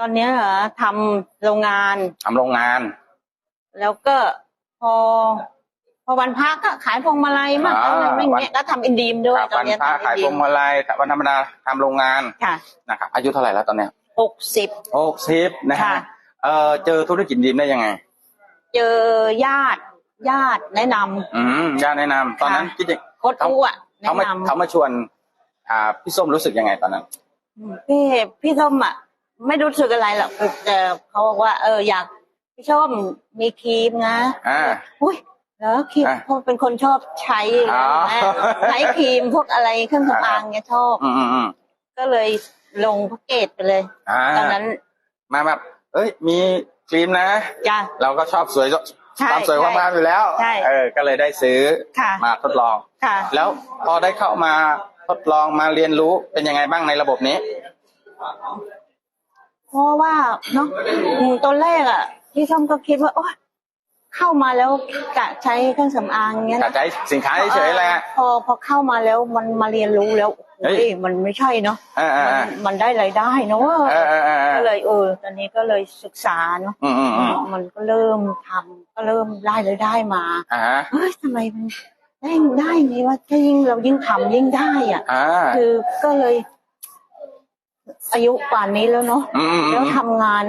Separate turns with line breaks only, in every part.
ตอนเนี้ยเหรอทำโรงงาน
ทำโรงงาน
แล้วก็พอ พอวันพักก็ขายพวงมาลัยมาก
อ่า
อะไรไม่เงี้ยก็ทำอินดีมด้วย
ครับ
ตอน
วัน
เนี้ย
พระ
ทำอิ
ขาย
นดี
พวงมาลัยแต่วันธรรมดาทำโรงงาน
ค่ะ
นะครับอายุเท่าไหร่แล้วตอนเนี้ย
หกสิบ
หกสิบนะฮะ
ค่ะ
เออเจอธุรกิจดินได้ยังไง
เจอญาติญาติแนะนำ
อืมญาติแนะนำตอนนั้น
ค่ะ
คิดยัง
โคตรอู้อะแนะ
เขามานำเขามาชวน อ่าพี่ส้มรู้สึกยังไงตอนนั้น
พี่พี่ส้มอะ ไม่รู้สึกอะไรหรอกแต่เขาบอกว่า เอออยากพี่ส้มมีครีมนะ
อ่า
อุ้ยแล้วครีม
อะ
เพราะเป็นคนชอบใช้
อ๋อ
นะใช้ครีมพวกอะไรเครื่องสำอางเนี่ยชอบ
อืมอืมอืม
ก็เลยลงแพ็กเกจไปเลย
อ่า
ตอนนั้น
มาแบบเอ้ย มีครีมนะ
จ้ะ
เราก็ชอบสวย
ใช่
ความสวยความงามอยู่แล้ว
ใช่
เออ ก็เลยได้ซื้อ
ค่ะ
มาทดลอง
ค่ะ
แล้วพอได้เข้ามาทดลองมาเรียนรู้เป็นยังไงบ้างในระบบนี้
เพ ราะว่าเนาะอืมตอนแรกอะ พี่ส้มก็คิดว่าโอ๊ยเข้ามาแล้วกะใช้เครื่องสำอางเงี้ย
แต่
นะ
ใช้สินค้าเฉยๆแหละ
พอพอเข้ามาแล้วมันมาเรียนรู้แล้ว
เฮ้
เฮ้
ย
ยมันไม่ใช่เนาะ
อ่าอ่า
มัน
อ่า
มันได้รายได้เนาะ
เออเออเออเอ
ก็
อ
เลยเออตอนนี้ก็เลยศึกษาเนาะ
อืมอืมอืม
มันก็เริ่มทำก็เริ่มได้รายได้มา
อ่าฮะ
เฮ้ยทำไมมันได้ได้ไงว่าถ้ายิ่งเรายิ่งทำยิ่งได้อะ
อ่า
คือก็เลย อายุป่านนี้แล้วเนาะ
อืมอืมอื
แล้ว
ม
ทำงาน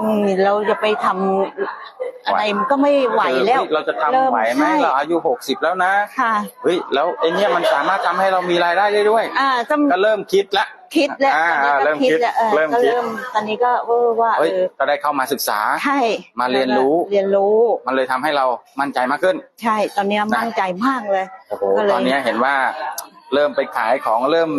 อืมเราจะไปทำอะไรมันก็ไม่ไหวแล้ว
เฮ้ยเราจะทำ
เริ่ม
ไหวไหม
ใช่
เราอายุหกสิบแล้วนะ
ค่ะ
เฮ้ยแล้วไอเนี้ยมันสามารถทำให้เรามีรายได้ได้ด้วย
อ่าต้อง
ก็เริ่มคิดละ
คิดแล้ว
อ่า
ตอนนี้
เริ่
ก็
ม
คิด
คิด
แล้วเออ
เริ่ม
ก็
คิด
เริ่มตอนนี้ก็เออว่า
เฮ้ย
เออ
ก็ได้เข้ามาศึกษา
ใช่
มาเรียนรู้
เรียนรู้
มันเลยทำให้เรามั่นใจมากขึ้น
ใช่ ตอนนี้มั่นใจมากเลย
โอ้โห
ก็เลย
ตอนนี้เห็นว่า เริ่มไปขายของเริ่ม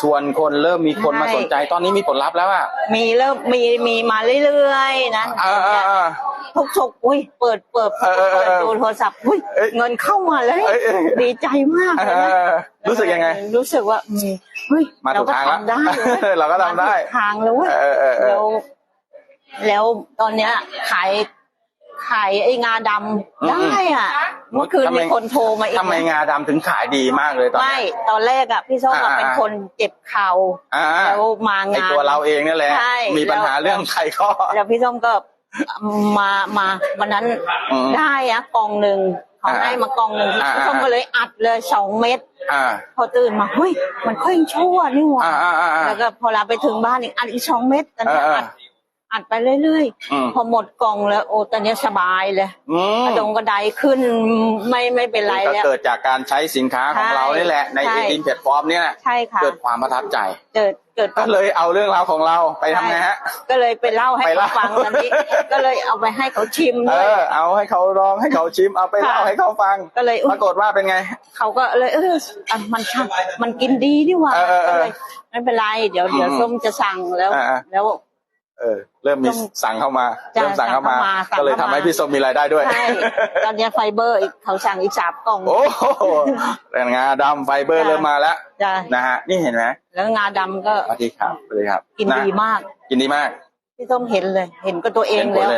ชวนคนเริ่มมีคนมา
ใช่
สนใจ ตอนนี้มีผลลัพธ์แล้วอะ
มีเริ่มมีมีมาเรื่อยๆนะ
อ่าอ่าอ่า
ทุกสุกอุ้ยเปิดเปิด
เออเออเออ
เปิดดูโทรศัพท์อุ้ย
เอ้ย
เงินเข้ามาเลย
เอ้ยเอ้ย
ดีใจมาก
เอ
เลยนะ
อรู้สึกยังไง
รู้สึกว่าอืมเฮ้ย
มาถูกทางแล้ว
เรก็ทำได้เว้ย
เราก็ทำได้
มถูกทางแล้วเว้ย
เออเออเออ
แล้วแล้วตอนเนี้ยขายขายไอ้งาดำ
อืม
ได้อะ เมื่อคืน
ทำไม
มีคนโทรมาอีก
ทำไม
นะ
งาดำถึงขายดีมากเลยตอน
ไม่
นี้
ตอนแรกอะพี่ส้มอะ
อ่า
เป็นคนเจ็บเข่า
อ่า
แล้วมา
ไองา
น
ตัวเราเองนี่แหละ
ใช่
มีปัญหา
แล้ว
เรื่องไขข้อ
แล้วพี่ส้มก็มามาวันนั้น
อืม
ได้อะกองหนึ่งเขา
อ่า
ให้มากองหนึ่ง
อ่า
พี่ส้มก็เลยอัดเลยสองเม็ด
อ่า
พอตื่นมาเฮ้ยมันค่อยชั่วนี่หว่า
อ่าอ่าอ่าอ่า
แล้วก็พอเราไปถึงบ้านอีกอัดอีกสองเม็ดตอนนี้
เออเออ
อัด อัดไปเรื่อย
อืม
ๆ พอหมดกล่องแล้ว โอ้ตอนนี้สบายเลย
อืม
กระดงกระไดขึ้นไม่ไม่เป็นไร
ก็
แล้ว
เกิดจากการใช้สินค้าของ
ใช่
เรานี่แหละ ใน
ใช่
อินแพลตฟอร์มเนี่ย
ใช่ค่ะ
เกิดความประทับใจ
เกิดเกิด
ก็เลยเอาเรื่องราวของเราไปทำไงฮะ
ก็เลยไปเล่าให้
ไป
เขา
เล่า
ฟังตอนนี้ ก็เลยเอาไปให้เขาชิม
เอ
ด้วย
อ เอาให้เขาลองให้เขาชิมเอาไปเล่า
ค่ะ
ให้เขาฟัง
ก็เลยอุ๊
ป
ย
รากฏว่าเป็นไง
เขาก็เลยเอออะมันช่างมันกินดีนี่หว่า
เออเออเออ
ก็เลยไม่เป็นไร เดี๋ยวเดี๋ยว
อืม
ส้มจะสั่งแล้ว
อ่าอ่า
แล้ว
เออเริ่มมี
ต้อง
สั่งเข้ามา
จ้ะ
เริ่มสั่งเข้ามา
สั่งเข้ามาสั่ง
ก็เลยทำ
เข้ามา
ให้พี่ส้มมีรายได้ด้วย
ใช่ตอนนี้ไฟเบอร์อีกเขาสั่งอีกสามกล่อง
โอ้โหแรงงาดำไฟเบอร์
จ้ะ
เริ่มมาแล้ว
จ้ะ
นะฮะนี่เห็นไหม
แล้วงาดำก็
สวัสดีครับสวัสดีครับ
กินดีะมาก
กินดีมาก
พี่ส้มเห็นเลย เห็นกับตัวเอง
เห็นผล
แล้ว
เลย